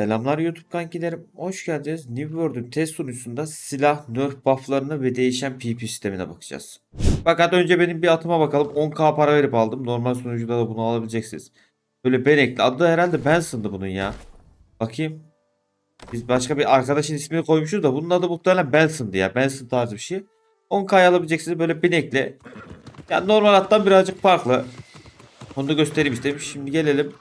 Selamlar YouTube kankilerim. Hoş geldiniz. New World'ün test sunucusunda silah, nerf bufflarına ve değişen PP sistemine bakacağız. Fakat önce benim bir atıma bakalım. 10k para verip aldım. Normal sunucuda da bunu alabileceksiniz. Böyle Benekli. Adı herhalde Benson'dı bunun ya. Bakayım. Biz başka bir arkadaşın ismini koymuşuz da bunun adı muhtemelen Benson'dı ya. Benson tarzı bir şey. 10k'ya alabileceksiniz böyle Benekli. Yani normal hattan birazcık farklı. Onu da göstereyim istedim. Şimdi gelelim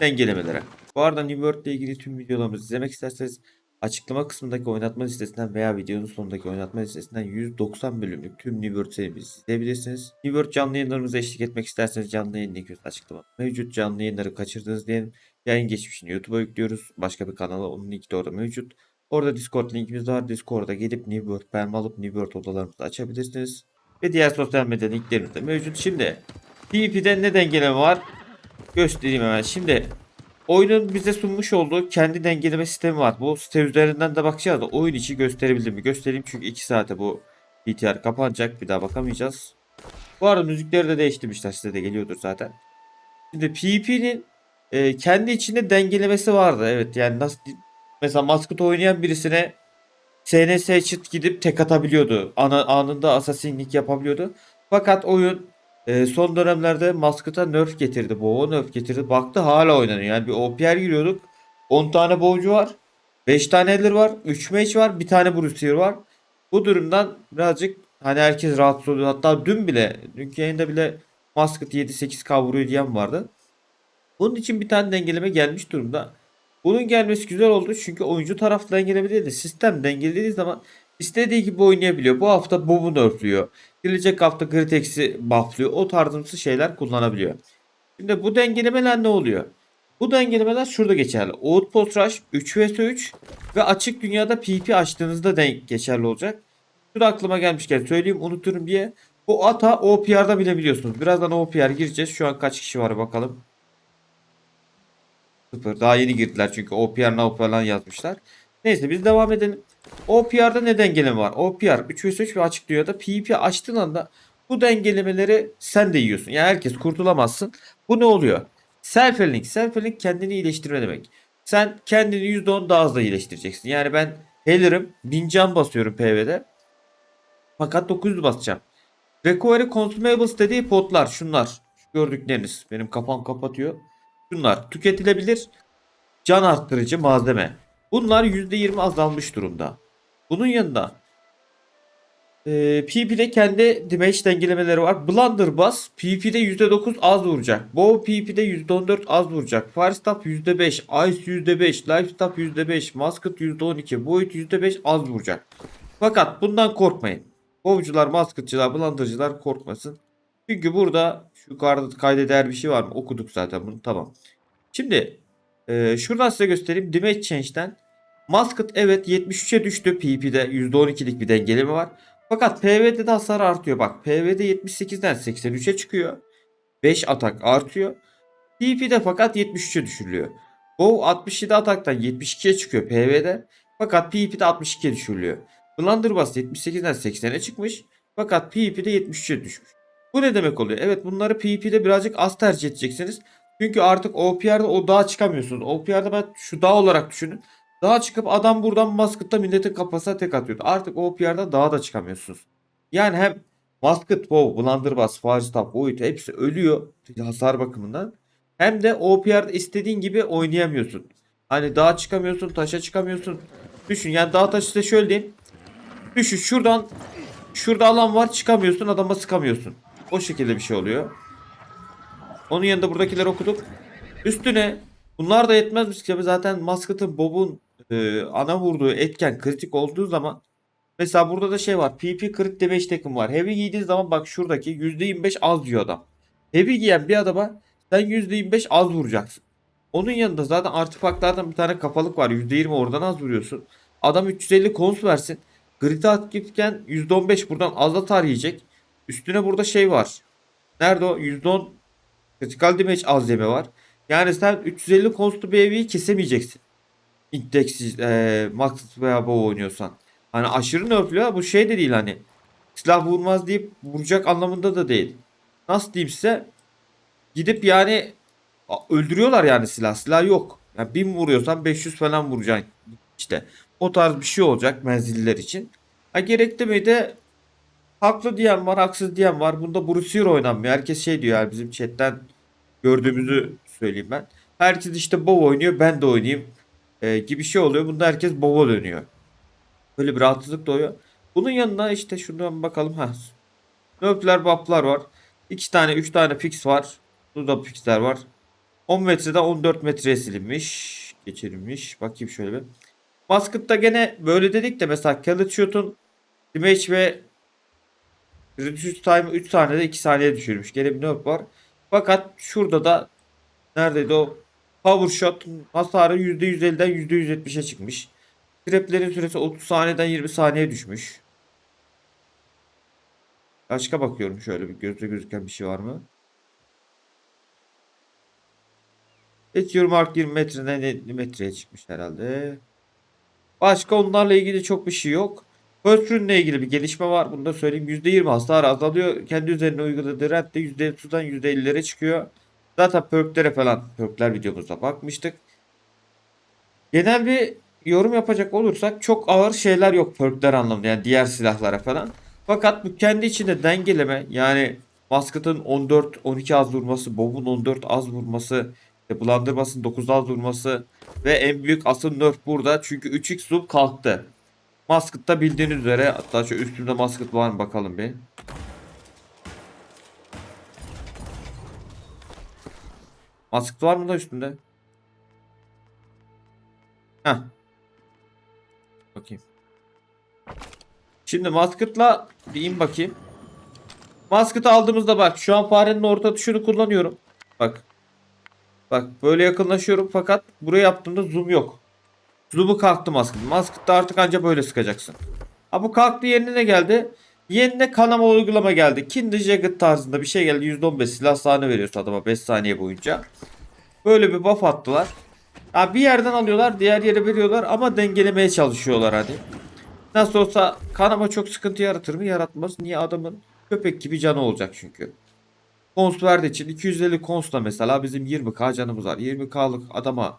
dengelemelere. Bu arada New World ile ilgili tüm videolarımızı izlemek isterseniz açıklama kısmındaki oynatma listesinden veya videonun sonundaki oynatma listesinden 190 bölümlük tüm New World serimizi izleyebilirsiniz. New World canlı yayınlarımıza eşlik etmek isterseniz canlı yayın linki açıklamada. Mevcut canlı yayınları kaçırdınız diyelim. Yayın geçmişini YouTube'a yüklüyoruz. Başka bir kanala onun linki de orada mevcut. Orada Discord linkimiz var. Discord'a gelip New World beğenme alıp New World odalarımızı açabilirsiniz. Ve diğer sosyal medya linklerimiz de mevcut. Şimdi PvP'de ne dengeleme var? Göstereyim hemen. Şimdi oyunun bize sunmuş olduğu kendi dengeleme sistemi var. Bu site üzerinden de bakacağız da oyun içi gösterebildim mi? Göstereyim çünkü 2 saate bu BTR kapanacak. Bir daha bakamayacağız. Bu arada müzikleri de değiştirmişler. Size de geliyordur zaten. Şimdi PvP'nin e, kendi içinde dengelemesi vardı. Evet yani nasıl mesela maskot oynayan birisine SNS çıt gidip tek atabiliyordu. Ana, anında assassinlik yapabiliyordu. Fakat oyun e, son dönemlerde Maskot'a nerf getirdi. Boğ'a nerf getirdi. Baktı hala oynanıyor. Yani bir OPR giriyorduk. 10 tane Boğcu var. 5 tane Elder var. 3 mage var. Bir tane Bruiser var. Bu durumdan birazcık hani herkes rahatsız oluyor. Hatta dün bile, dünkü yayında bile Maskot 7-8k vuruyor diyen vardı. Bunun için bir tane dengeleme gelmiş durumda. Bunun gelmesi güzel oldu çünkü oyuncu tarafı dengeleme değil de sistem dengelediği zaman istediği gibi oynayabiliyor. Bu hafta Bob'u nerfliyor. Gelecek hafta Gritex'i bufflıyor. O tarzımsı şeyler kullanabiliyor. Şimdi bu dengelemeler ne oluyor? Bu dengelemeler şurada geçerli. Outpost Rush 3 vs 3 ve açık dünyada PP açtığınızda denk geçerli olacak. Şu da aklıma gelmişken söyleyeyim unuturum diye. Bu ata OPR'da bilebiliyorsunuz. Birazdan OPR gireceğiz. Şu an kaç kişi var bakalım. Sıfır. Daha yeni girdiler çünkü OPR no falan yazmışlar. Neyse biz devam edelim. OPR'da ne dengeleme var? OPR 3 vs 3 ve açık dünyada PvP açtığın anda bu dengelemeleri sen de yiyorsun. Yani herkes kurtulamazsın. Bu ne oluyor? Self healing. Self healing kendini iyileştirme demek. Sen kendini %10 daha hızlı iyileştireceksin. Yani ben healer'ım. 1000 can basıyorum Pv'de. Fakat 900 basacağım. Recovery Consumables dediği potlar şunlar. Şu gördükleriniz. Benim kafam kapatıyor. Şunlar tüketilebilir can arttırıcı malzeme. Bunlar %20 azalmış durumda. Bunun yanında e, PvP'de kendi damage dengelemeleri var. Blunderbuss PvP'de %9 az vuracak. Bow PvP'de %14 az vuracak. Firestaff %5, Ice %5, Lifestaff %5, Musket %12, Void %5 az vuracak. Fakat bundan korkmayın. Bowcular, Musketçılar, Blunder'cılar korkmasın. Çünkü burada şu yukarıda kaydeder bir şey var mı? Okuduk zaten bunu. Tamam. Şimdi e, şuradan size göstereyim. Damage Change'den Musket evet 73'e düştü. PvP'de %12'lik bir dengeleme var. Fakat Pv'de de hasar artıyor. Bak Pv'de 78'den 83'e çıkıyor. 5 atak artıyor. PvP'de fakat 73'e düşürülüyor. Bow 67 ataktan 72'ye çıkıyor Pv'de. Fakat PvP'de 62'ye düşürülüyor. Blunderbuss 78'den 80'e çıkmış. Fakat PvP'de 73'e düşmüş. Bu ne demek oluyor? Evet bunları PvP'de birazcık az tercih edeceksiniz. Çünkü artık OPR'da o dağa çıkamıyorsunuz. OPR'da ben şu dağ olarak düşünün. Dağa çıkıp adam buradan Masket'ta milletin kafasına tek atıyordu. Artık OPR'da dağa da çıkamıyorsunuz. Yani hem Masket, Bow, Blunderbuss, Firestaff, Void hepsi ölüyor hasar bakımından. Hem de OPR'da istediğin gibi oynayamıyorsun. Hani dağa çıkamıyorsun, taşa çıkamıyorsun. Düşün yani dağ taşı size şöyle diyeyim. Düşün şuradan şurada alan var çıkamıyorsun adama sıkamıyorsun. O şekilde bir şey oluyor. Onun yanında buradakileri okuduk. Üstüne bunlar da yetmezmiş gibi zaten Masket'ın Bob'un e, ana vurduğu etken kritik olduğu zaman mesela burada da şey var. PP crit damage takım var. Heavy giydiği zaman bak şuradaki %25 az diyor adam. Heavy giyen bir adama sen %25 az vuracaksın. Onun yanında zaten artefaktlardan bir tane kafalık var. %20 oradan az vuruyorsun. Adam 350 kons versin. Crit'e atırken %15 buradan az atar yiyecek. Üstüne burada şey var. Nerede o? %10 Critical damage az yeme var. Yani sen 350 konstlu bir evi kesemeyeceksin. Indexsiz, e, Max veya Bow oynuyorsan. Hani aşırı nerflüyor bu şey de değil hani. Silah vurmaz deyip vuracak anlamında da değil. Nasıl diyeyim size? Gidip yani öldürüyorlar yani silah. Silah yok. Yani 1000 vuruyorsan 500 falan vuracaksın. İşte o tarz bir şey olacak menziller için. Ha gerekli miydi? Haklı diyen var, haksız diyen var. Bunda Bruce Hero oynanmıyor. Herkes şey diyor yani bizim chatten gördüğümüzü söyleyeyim ben. Herkes işte Bow oynuyor, ben de oynayayım e, gibi şey oluyor. Bunda herkes Bow'a dönüyor. Böyle bir rahatsızlık doğuyor. Bunun yanına işte şuradan bakalım. Ha. Nöpler, buff'lar var. 2 tane, 3 tane fix var. Burada fixler var. 10 metreden 14 metreye silinmiş. Geçirilmiş. Bakayım şöyle bir. Musket'ta gene böyle dedik de mesela Khaled Shoot'un damage ve reduce time 3 saniyede 2 saniye düşürmüş. Gene bir nerf var. Fakat şurada da neredeydi o power shot hasarı %150'den %170'e çıkmış. Traplerin süresi 30 saniyeden 20 saniye düşmüş. Başka bakıyorum şöyle bir gözle gözüken bir şey var mı? Geçiyorum mark 20 metreden 50 metreye çıkmış herhalde. Başka onlarla ilgili çok bir şey yok. First Rune'le ilgili bir gelişme var. Bunu da söyleyeyim. %20 hasar azalıyor. Kendi üzerine uyguladığı rent de %30'dan %50'lere çıkıyor. Zaten perklere falan perkler videomuzda bakmıştık. Genel bir yorum yapacak olursak çok ağır şeyler yok perkler anlamında yani diğer silahlara falan. Fakat bu kendi içinde dengeleme yani Musket'ın 14-12 az vurması, Bob'un 14 az vurması, işte Blunderbuss'ın 9 az vurması ve en büyük asıl nerf burada çünkü 3x zoom kalktı. Musket'ta bildiğiniz üzere hatta şu üstümde Musket var mı bakalım bir. Musket var mı da üstünde? Heh. Bakayım. Şimdi Musket'la bir in bakayım. Musket'ı aldığımızda bak şu an farenin orta tuşunu kullanıyorum. Bak. Bak böyle yakınlaşıyorum fakat buraya yaptığımda zoom yok. Zoom'u kalktı Musket. Musket'ta artık anca böyle sıkacaksın. Ha bu kalktı yerine ne geldi? Yerine kanama uygulama geldi. Kinder Jacket tarzında bir şey geldi. %15 silah sahne veriyorsun adama 5 saniye boyunca. Böyle bir buff attılar. Ha bir yerden alıyorlar diğer yere veriyorlar ama dengelemeye çalışıyorlar hadi. Nasıl olsa kanama çok sıkıntı yaratır mı? Yaratmaz. Niye adamın köpek gibi canı olacak çünkü. Kons verdiği için 250 konsla mesela bizim 20k canımız var. 20k'lık adama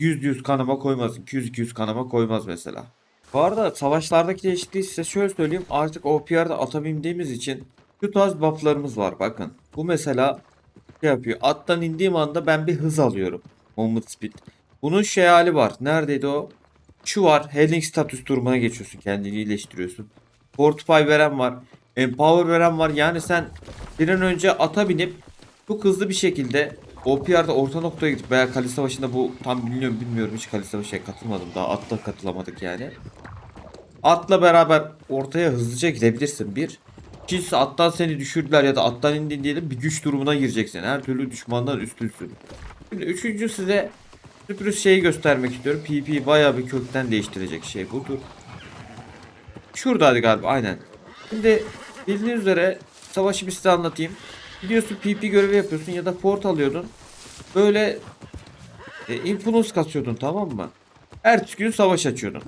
100-100 kanama koymaz. 200-200 kanama koymaz mesela. Bu arada savaşlardaki değişikliği size şöyle söyleyeyim. Artık OPR'da ata bindiğimiz için şu tarz bufflarımız var. Bakın. Bu mesela şey yapıyor. Attan indiğim anda ben bir hız alıyorum. Moment speed. Bunun şey hali var. Neredeydi o? Şu var. Healing status durumuna geçiyorsun. Kendini iyileştiriyorsun. Fortify veren var. Empower veren var. Yani sen bir an önce ata binip çok hızlı bir şekilde OPR'da orta noktaya gidip veya Kale Savaşı'nda bu tam bilmiyorum bilmiyorum hiç Kale Savaşı'na katılmadım daha atla katılamadık yani. Atla beraber ortaya hızlıca gidebilirsin bir. İkincisi attan seni düşürdüler ya da attan indin diyelim bir güç durumuna gireceksin. Her türlü düşmandan üstünsün. Şimdi üçüncü size sürpriz şeyi göstermek istiyorum. PP bayağı bir kökten değiştirecek şey budur. Şuradaydı galiba aynen. Şimdi bildiğiniz üzere savaşı bir size anlatayım. Gidiyorsun PP görevi yapıyorsun ya da port alıyordun. Böyle e, influence kasıyordun tamam mı? Ertesi gün savaş açıyordun.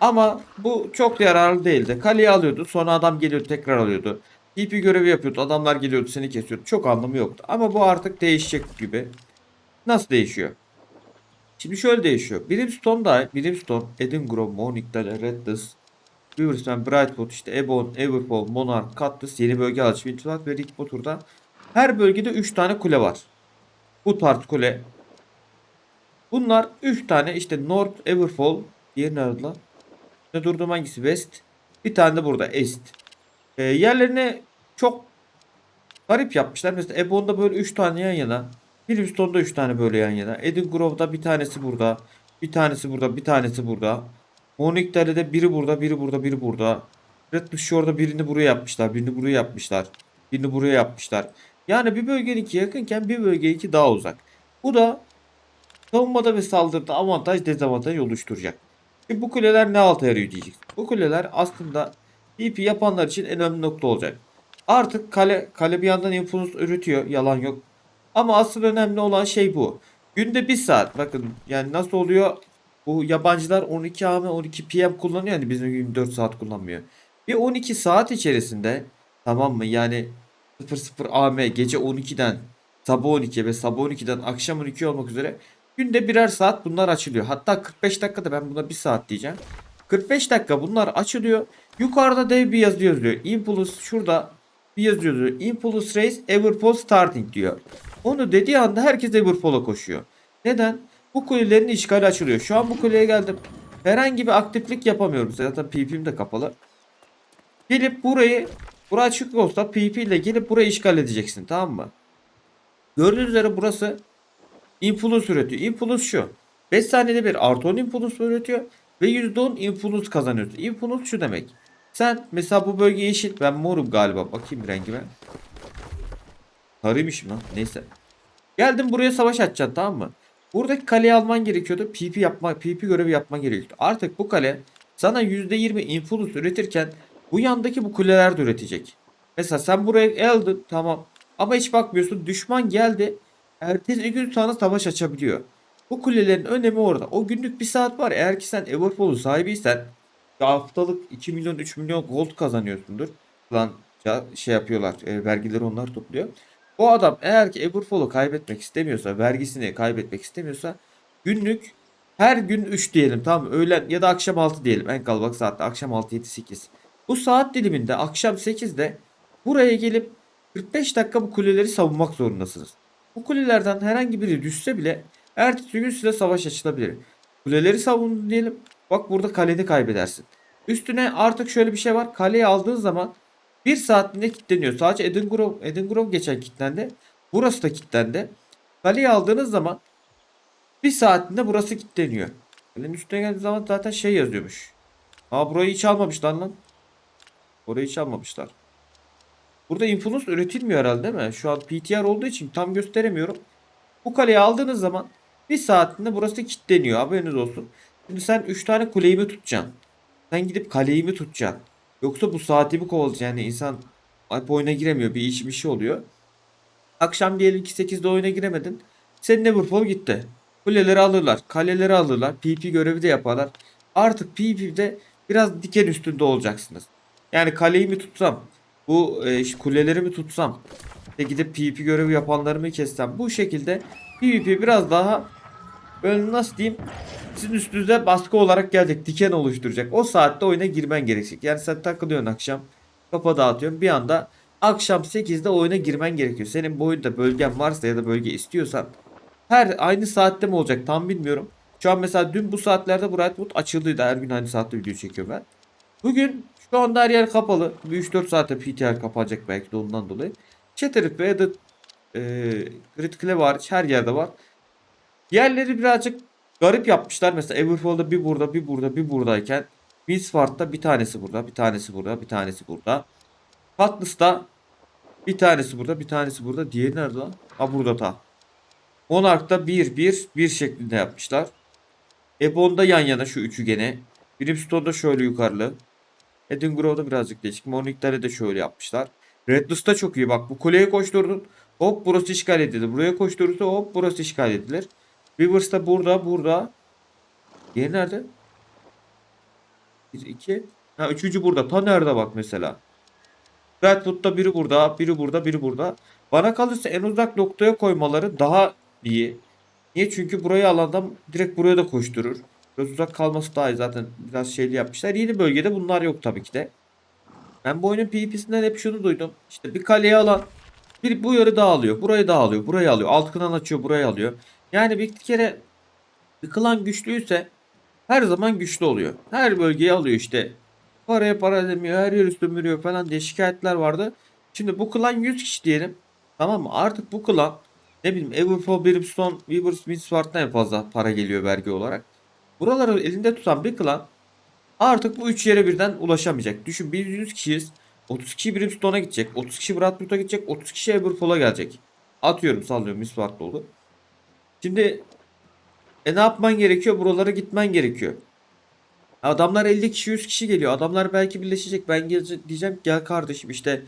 Ama bu çok yararlı değildi. Kaleyi alıyordu sonra adam geliyordu tekrar alıyordu. PP görevi yapıyordu adamlar geliyordu seni kesiyordu. Çok anlamı yoktu. Ama bu artık değişecek gibi. Nasıl değişiyor? Şimdi şöyle değişiyor. Brimstone'da Brimstone, Edingrove, Morningdale, Redless, Riversman, Brightwood, işte Ebon, Everfall, Monarch, Cutlass, yeni bölge açı, Winterland ve Rick Motor'da her bölgede 3 tane kule var. Bu tarz kule. Bunlar 3 tane işte North, Everfall, diğeri nerede lan? Ne durduğum hangisi? West. Bir tane de burada East. Ee, yerlerini çok garip yapmışlar. Mesela Ebon'da böyle 3 tane yan yana. Brimstone'da 3 tane böyle yan yana. Edingrove'da bir tanesi burada. Bir tanesi burada, bir tanesi burada. Morningdale'de biri burada, biri burada, biri burada. Red Shore'da birini buraya yapmışlar, birini buraya yapmışlar. Birini buraya yapmışlar. Yani bir bölgeninki yakınken bir bölgeninki daha uzak. Bu da savunmada ve saldırıda avantaj dezavantaj oluşturacak. Şimdi bu kuleler ne alta yarıyor diyecek. Bu kuleler aslında DP yapanlar için en önemli nokta olacak. Artık kale kale bir yandan influence üretiyor. Yalan yok. Ama asıl önemli olan şey bu. Günde bir saat. Bakın yani nasıl oluyor? Bu yabancılar 12 AM 12 PM kullanıyor yani bizim gibi 24 saat kullanmıyor. Bir 12 saat içerisinde tamam mı? Yani 00 AM gece 12'den sabah 12 ve sabah 12'den akşam 12 olmak üzere Günde birer saat bunlar açılıyor. Hatta 45 dakikada ben buna bir saat diyeceğim. 45 dakika bunlar açılıyor. Yukarıda dev bir yazı yazıyor. Impulse şurada bir yazı yazıyor. Impulse Race Everpol Starting diyor. Onu dediği anda herkes Everpol'a koşuyor. Neden? Bu kulelerin işgali açılıyor. Şu an bu kuleye geldim. Herhangi bir aktiflik yapamıyorum. Zaten PvP'm de kapalı. Gelip burayı Bura açık olsa PP ile gelip burayı işgal edeceksin tamam mı? Gördüğünüz üzere burası influence üretiyor. Influence şu. 5 saniyede bir artı 10 influence üretiyor ve %10 influence kazanıyorsun. Influence şu demek. Sen mesela bu bölge yeşil. Ben morum galiba. Bakayım rengime. Sarıymışım lan. Neyse. Geldim buraya savaş açacaksın tamam mı? Buradaki kaleyi alman gerekiyordu. PP yapma, PP görevi yapman gerekiyordu. Artık bu kale sana %20 influence üretirken bu yandaki bu kuleler de üretecek. Mesela sen buraya aldın tamam. Ama hiç bakmıyorsun düşman geldi. Ertesi gün sana savaş açabiliyor. Bu kulelerin önemi orada. O günlük bir saat var. Eğer ki sen Everpool'un sahibiysen haftalık 2 milyon 3 milyon gold kazanıyorsundur. Lan şey yapıyorlar. E, vergileri onlar topluyor. Bu adam eğer ki Everpool'u kaybetmek istemiyorsa, vergisini kaybetmek istemiyorsa günlük her gün 3 diyelim tamam? Öğlen ya da akşam 6 diyelim. En kalabalık saatte akşam 6 7 8. Bu saat diliminde akşam 8'de buraya gelip 45 dakika bu kuleleri savunmak zorundasınız. Bu kulelerden herhangi biri düşse bile ertesi gün size savaş açılabilir. Kuleleri savundun diyelim. Bak burada kaleni kaybedersin. Üstüne artık şöyle bir şey var. Kaleyi aldığın zaman bir saatinde kilitleniyor. Sadece Eden Grove, Eden Grove geçen kilitlendi. Burası da kilitlendi. Kaleyi aldığınız zaman bir saatinde burası kilitleniyor. Kalenin üstüne geldiği zaman zaten şey yazıyormuş. Aa burayı hiç almamışlar lan. Orayı hiç almamışlar. Burada influence üretilmiyor herhalde değil mi? Şu an PTR olduğu için tam gösteremiyorum. Bu kaleyi aldığınız zaman bir saatinde burası kilitleniyor. Haberiniz olsun. Şimdi sen 3 tane kuleyi mi tutacaksın? Sen gidip kaleyi mi tutacaksın? Yoksa bu saati mi kovalayacaksın? Yani insan hep oyuna giremiyor. Bir iş bir şey oluyor. Akşam diyelim ki 8'de oyuna giremedin. Senin Liverpool gitti. Kuleleri alırlar. Kaleleri alırlar. PP görevi de yaparlar. Artık PP'de biraz diken üstünde olacaksınız. Yani kaleyi mi tutsam? Bu e, kuleleri mi tutsam? Ve gidip PvP görevi yapanları mı kessem? Bu şekilde PvP biraz daha böyle nasıl diyeyim sizin üstünüze baskı olarak gelecek. Diken oluşturacak. O saatte oyuna girmen gerekecek. Yani sen takılıyorsun akşam. Kafa dağıtıyorsun. Bir anda akşam 8'de oyuna girmen gerekiyor. Senin boyunda bölgen varsa ya da bölge istiyorsan her aynı saatte mi olacak tam bilmiyorum. Şu an mesela dün bu saatlerde bu Redwood açıldıydı. Her gün aynı saatte video çekiyorum ben. Bugün şu anda her yer kapalı. Bir 3-4 saate PTR kapanacak belki de ondan dolayı. Chatterip ve da e, Critical'e var. Her yerde var. Yerleri birazcık garip yapmışlar. Mesela Everfall'da bir burada bir burada bir buradayken Winsfart'ta bir tanesi burada bir tanesi burada bir tanesi burada. Patlus'ta bir tanesi burada bir tanesi burada. Diğeri nerede lan? Ha burada ta. Monarch'ta 1 1 1 şeklinde yapmışlar. Ebon'da yan yana şu üçü gene. Brimstone'da şöyle yukarılı. Eden Grove'da birazcık değişik. Morning'lere de şöyle yapmışlar. Redless'ta çok iyi. Bak bu kuleye koşturdun. Hop burası işgal edildi. Buraya koşturursa hop burası işgal edilir. Rivers'ta burada burada. Diğeri nerede? 1 2. Ha üçüncü burada. Ta nerede bak mesela. Redwood'da biri burada, biri burada, biri burada. Bana kalırsa en uzak noktaya koymaları daha iyi. Niye? Çünkü burayı alan adam direkt buraya da koşturur. Biraz uzak kalması daha iyi zaten biraz şeyli yapmışlar. Yeni bölgede bunlar yok tabii ki de. Ben bu oyunun PvP'sinden hep şunu duydum. İşte bir kaleyi alan bir bu yarı dağılıyor. Burayı dağılıyor. Burayı alıyor. Alt klan açıyor. Burayı alıyor. Yani bir kere bir klan güçlüyse her zaman güçlü oluyor. Her bölgeyi alıyor işte. Paraya para demiyor. Her yeri sömürüyor falan diye şikayetler vardı. Şimdi bu klan 100 kişi diyelim. Tamam mı? Artık bu klan ne bileyim Everfall, Brimstone, Weavers, Midsword'dan en fazla para geliyor vergi olarak. Buraları elinde tutan bir klan artık bu üç yere birden ulaşamayacak. Düşün biz 100 kişiyiz. 30 kişi Brimstone'a gidecek. 30 kişi Bradford'a gidecek. 30 kişi Everfall'a gelecek. Atıyorum sallıyorum Midsword'da oldu. Şimdi e ne yapman gerekiyor? Buralara gitmen gerekiyor. Adamlar 50 kişi 100 kişi geliyor. Adamlar belki birleşecek. Ben diyeceğim gel kardeşim işte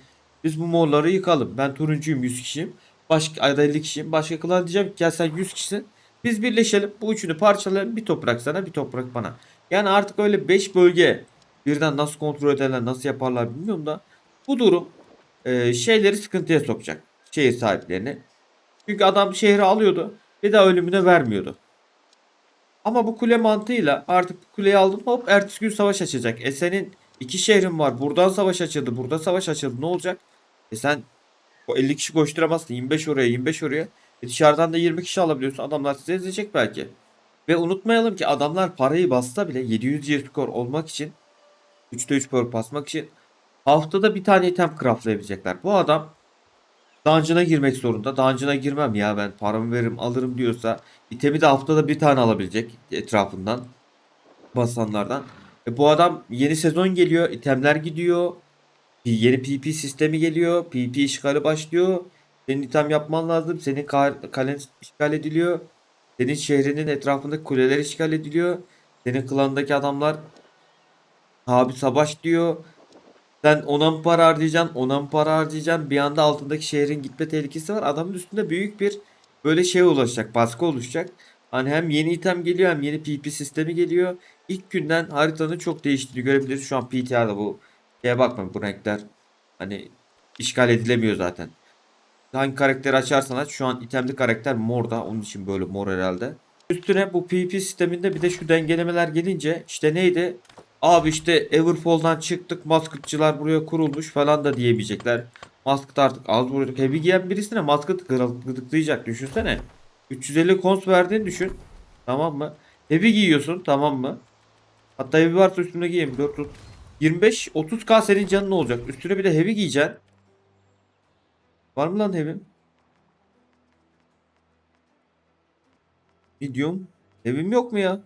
biz bu morları yıkalım. Ben turuncuyum 100 kişiyim. Başka ayda 50 kişiyim. Başka klan diyeceğim gel sen 100 kişisin. Biz birleşelim. Bu üçünü parçalayalım. Bir toprak sana bir toprak bana. Yani artık öyle 5 bölge birden nasıl kontrol ederler nasıl yaparlar bilmiyorum da bu durum e, şeyleri sıkıntıya sokacak. Şehir sahiplerini. Çünkü adam şehri alıyordu. Bir daha ölümüne vermiyordu. Ama bu kule mantığıyla artık bu kuleyi aldın hop ertesi gün savaş açacak. E senin iki şehrin var. Buradan savaş açıldı. Burada savaş açıldı. Ne olacak? E sen o 50 kişi koşturamazsın. 25 oraya 25 oraya. E dışarıdan da 20 kişi alabiliyorsun. Adamlar sizi ezecek belki. Ve unutmayalım ki adamlar parayı bassa bile 700 year skor olmak için 3'te 3 perk basmak için haftada bir tane item craftlayabilecekler. Bu adam dungeon'a girmek zorunda. Dungeon'a girmem ya ben paramı veririm alırım diyorsa itemi de haftada bir tane alabilecek etrafından basanlardan. E bu adam yeni sezon geliyor, itemler gidiyor. Yeni PP sistemi geliyor. PP işgali başlıyor. Senin item yapman lazım. Senin ka- kalen işgal ediliyor. Senin şehrinin etrafındaki kuleler işgal ediliyor. Senin klandaki adamlar abi savaş diyor. Sen ona para harcayacaksın, ona para harcayacaksın? Bir anda altındaki şehrin gitme tehlikesi var. Adamın üstünde büyük bir böyle şey oluşacak, baskı oluşacak. Hani hem yeni item geliyor hem yeni PP sistemi geliyor. İlk günden haritanın çok değiştiğini görebiliriz. Şu an PTR'da bu şeye bakma bu renkler hani işgal edilemiyor zaten. Hangi karakteri açarsan aç şu an itemli karakter morda. Onun için böyle mor herhalde. Üstüne bu PvP sisteminde bir de şu dengelemeler gelince işte neydi? Abi işte Everfall'dan çıktık. Maskıtçılar buraya kurulmuş falan da diyemeyecekler. Maskıt artık az vuracak. Heavy giyen birisine maskıt gıdıklayacak. Düşünsene. 350 kons verdiğini düşün. Tamam mı? Heavy giyiyorsun tamam mı? Hatta heavy varsa üstüne giyeyim. 4 tut. 25 30k senin canın olacak. Üstüne bir de heavy giyeceksin. Var mı lan heavy? Medium. Heavy'm yok mu ya?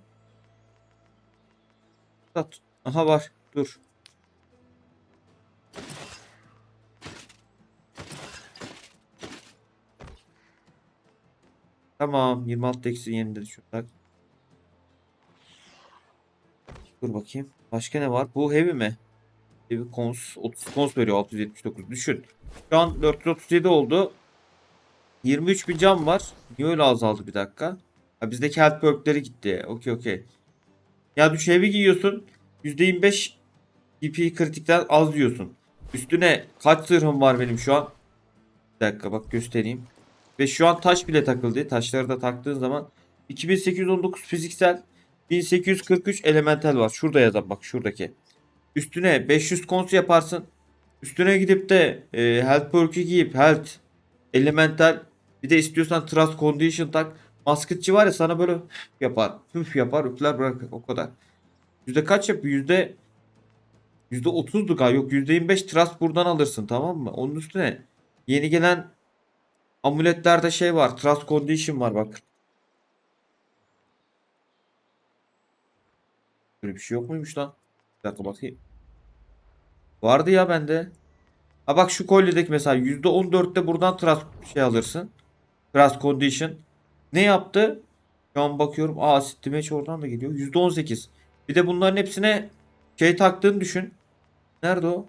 Sat. Aha var. Dur. Tamam. 26 eksi yeniden şurada. Dur bakayım. Başka ne var? Bu heavy mi? Heavy cons. 30 cons veriyor 679. Düşün. Şu an 437 oldu. 23 bin cam var. Niye öyle azaldı bir dakika? Ha bizdeki health perkleri gitti. Okey okey. Ya düş heavy giyiyorsun. %25 PP kritikten az diyorsun. Üstüne kaç zırhım var benim şu an? Bir dakika bak göstereyim. Ve şu an taş bile takıldı. Taşları da taktığın zaman 2819 fiziksel 1843 elemental var. Şurada yazan bak şuradaki. Üstüne 500 kons yaparsın. Üstüne gidip de e, health perk'ü giyip health elemental bir de istiyorsan trust condition tak. Masketçi var ya sana böyle yapar. Hüf yapar üfler bırakır o kadar. Yüzde kaç yapıyor? Yüzde Yüzde otuzdu galiba. Yok yüzde yirmi beş trust buradan alırsın tamam mı? Onun üstüne yeni gelen amuletlerde şey var. Trust condition var bak. Böyle bir şey yok muymuş lan? Bir dakika bakayım. Vardı ya bende. Ha bak şu kolyedeki mesela %14'te buradan trust şey alırsın. Trust condition. Ne yaptı? Şu an bakıyorum. Aa Edge oradan da geliyor. %18. Bir de bunların hepsine şey taktığını düşün. Nerede o?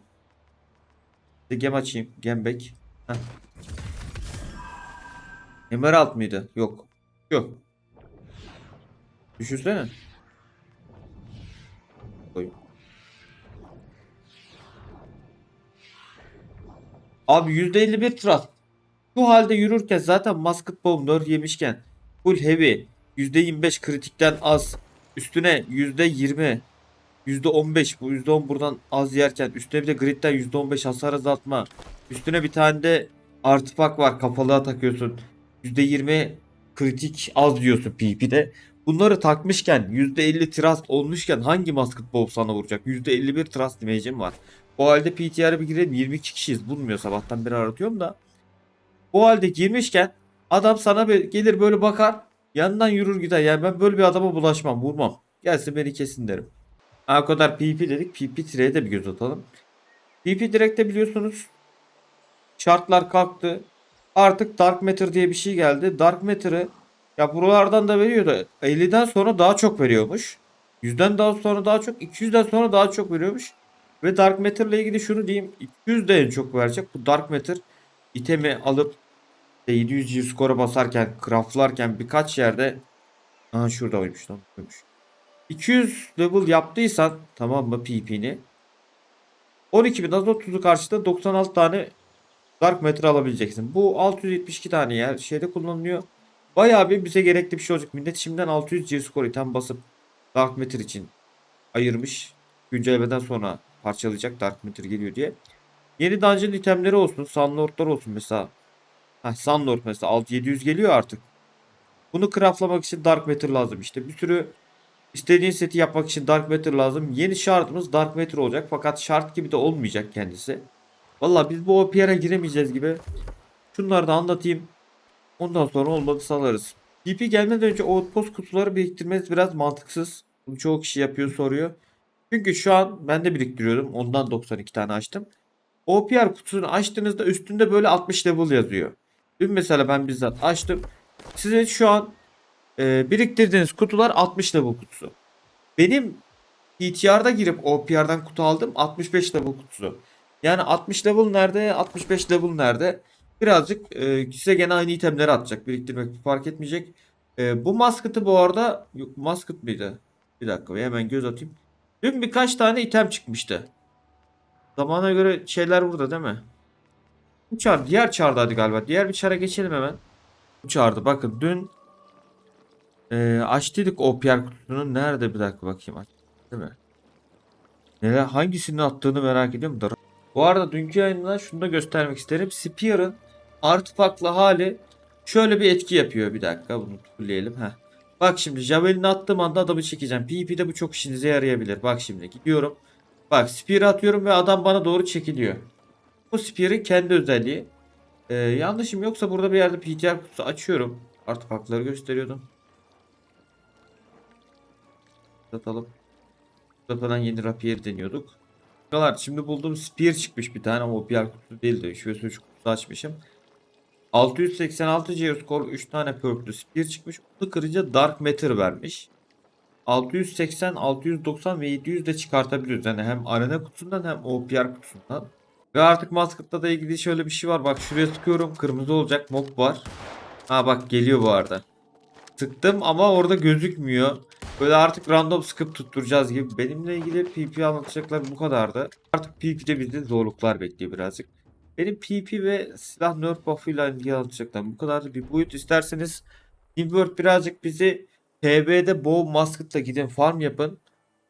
Bir gem açayım. Gem back. Heh. Emerald mıydı? Yok. Yok. Düşünsene. Koy. Abi %51 trust. Şu halde yürürken zaten musket bomb nerf yemişken full heavy %25 kritikten az üstüne %20 %15 bu %10 buradan az yerken üstüne bir de gridden %15 hasar azaltma üstüne bir tane de artifak var kafalığa takıyorsun %20 kritik az diyorsun PvP'de bunları takmışken %50 trust olmuşken hangi musket bomb sana vuracak? %51 trust damage'im var. O halde PTR'e bir girelim 22 kişiyiz. Bulmuyor sabahtan beri aratıyorum da. O halde girmişken adam sana bir gelir böyle bakar yanından yürür gider. Yani ben böyle bir adama bulaşmam vurmam. Gelsin beni kesin derim. Ha, kadar PP dedik. PP tire'ye de bir göz atalım. PP Direct'te biliyorsunuz şartlar kalktı. Artık Dark Matter diye bir şey geldi. Dark Matter'ı ya buralardan da veriyor da 50'den sonra daha çok veriyormuş. 100'den daha sonra daha çok 200'den sonra daha çok veriyormuş. Ve Dark Matter ile ilgili şunu diyeyim. 200 de en çok verecek. Bu Dark Matter itemi alıp 700 yıl skora basarken, craftlarken birkaç yerde Aha şurada oymuş lan. Oymuş. 200 level yaptıysan tamam mı PP'ni 12.000 azot tuzu karşısında 96 tane Dark Matter alabileceksin. Bu 672 tane yer şeyde kullanılıyor. Bayağı bir bize gerekli bir şey olacak. Millet şimdiden 600 C skor item basıp Dark Matter için ayırmış. Güncellemeden sonra parçalayacak Dark Matter geliyor diye. Yeni dungeon itemleri olsun. Sunlord'lar olsun mesela. Heh, Sunlord mesela 6700 geliyor artık. Bunu craftlamak için Dark Matter lazım işte. Bir sürü istediğin seti yapmak için Dark Matter lazım. Yeni şartımız Dark Matter olacak. Fakat şart gibi de olmayacak kendisi. Valla biz bu OPR'a giremeyeceğiz gibi. Şunları da anlatayım. Ondan sonra olmadı salarız. PP gelmeden önce outpost kutuları biriktirmeniz biraz mantıksız. Bunu çoğu kişi yapıyor soruyor. Çünkü şu an ben de biriktiriyordum. Ondan 92 tane açtım. OPR kutusunu açtığınızda üstünde böyle 60 level yazıyor. Dün mesela ben bizzat açtım. Sizin şu an e, biriktirdiğiniz kutular 60 level kutusu. Benim PTR'da girip OPR'dan kutu aldım 65 level kutusu. Yani 60 level nerede 65 level nerede? Birazcık e, size gene aynı itemleri atacak. Biriktirmek fark etmeyecek. E, bu maskıtı bu arada yok maskıt mıydı? Bir dakika hemen göz atayım. Dün birkaç tane item çıkmıştı. Zamana göre şeyler burada değil mi? Bu çar diğer çardaydı galiba. Diğer bir çara geçelim hemen. Bu çardı. Bakın dün e, açtıydık OPR kutusunu. Nerede bir dakika bakayım. Aç, değil mi? Neler hangisini attığını merak ediyorum da. Bu arada dünkü yayından şunu da göstermek isterim. Spear'ın artefaklı hali şöyle bir etki yapıyor. Bir dakika bunu tıklayalım. Heh. Bak şimdi Javelin'i attığım anda adamı çekeceğim. PvP'de bu çok işinize yarayabilir. Bak şimdi gidiyorum. Bak Spear'ı atıyorum ve adam bana doğru çekiliyor. Bu Spear'ın kendi özelliği. Ee, yanlışım yoksa burada bir yerde PTR kutusu açıyorum. Artefakları gösteriyordum. Satalım. Burada falan yeni rapier deniyorduk. Buralar şimdi bulduğum spear çıkmış bir tane ama PR kutusu değildi. Şöyle kutusu açmışım. 686 geoskor 3 tane perklü spear çıkmış. Onu kırınca dark matter vermiş. 680, 690 ve 700 de çıkartabiliyoruz. Yani hem arena kutusundan hem OPR kutusundan. Ve artık Masket'la da ilgili şöyle bir şey var. Bak şuraya sıkıyorum. Kırmızı olacak mob var. Ha bak geliyor bu arada. Tıktım ama orada gözükmüyor. Böyle artık random sıkıp tutturacağız gibi. Benimle ilgili PP anlatacaklar bu kadardı. Artık PP'de bizi zorluklar bekliyor birazcık. Benim PP ve silah nerf buff'ıyla ilgili anlatacaklar. Bu kadardı bir boyut isterseniz Teamwork birazcık bizi PB'de Bow Musket'la gidin farm yapın.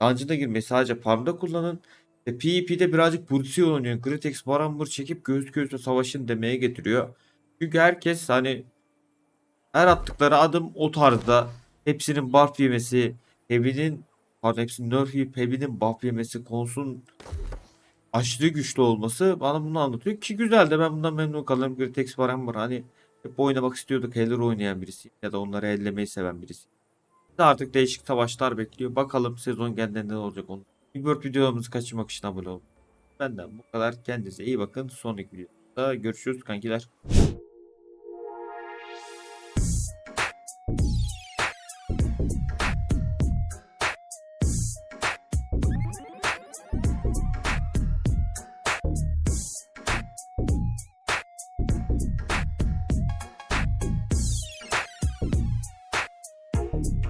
Dungeon'a girmeyi sadece farmda kullanın. Ve PvP'de birazcık Bursi oynuyor. Gritex Barambur çekip göğüs göğüse savaşın demeye getiriyor. Çünkü herkes hani her attıkları adım o tarzda. Hepsinin buff yemesi, Heavy'nin pardon hepsinin nerf yiyip Heavy'nin buff yemesi, konsun aşırı güçlü olması bana bunu anlatıyor. Ki güzel de ben bundan memnun kalırım. Gritex Barambur hani hep oynamak istiyorduk. Heller oynayan birisi ya da onları ellemeyi seven birisi. Artık değişik savaşlar bekliyor. Bakalım sezon geldiğinde ne olacak onu. Bigboard videolarımızı kaçırmak için abone olun. Benden bu kadar. Kendinize iyi bakın. Sonraki videoda görüşürüz kankiler.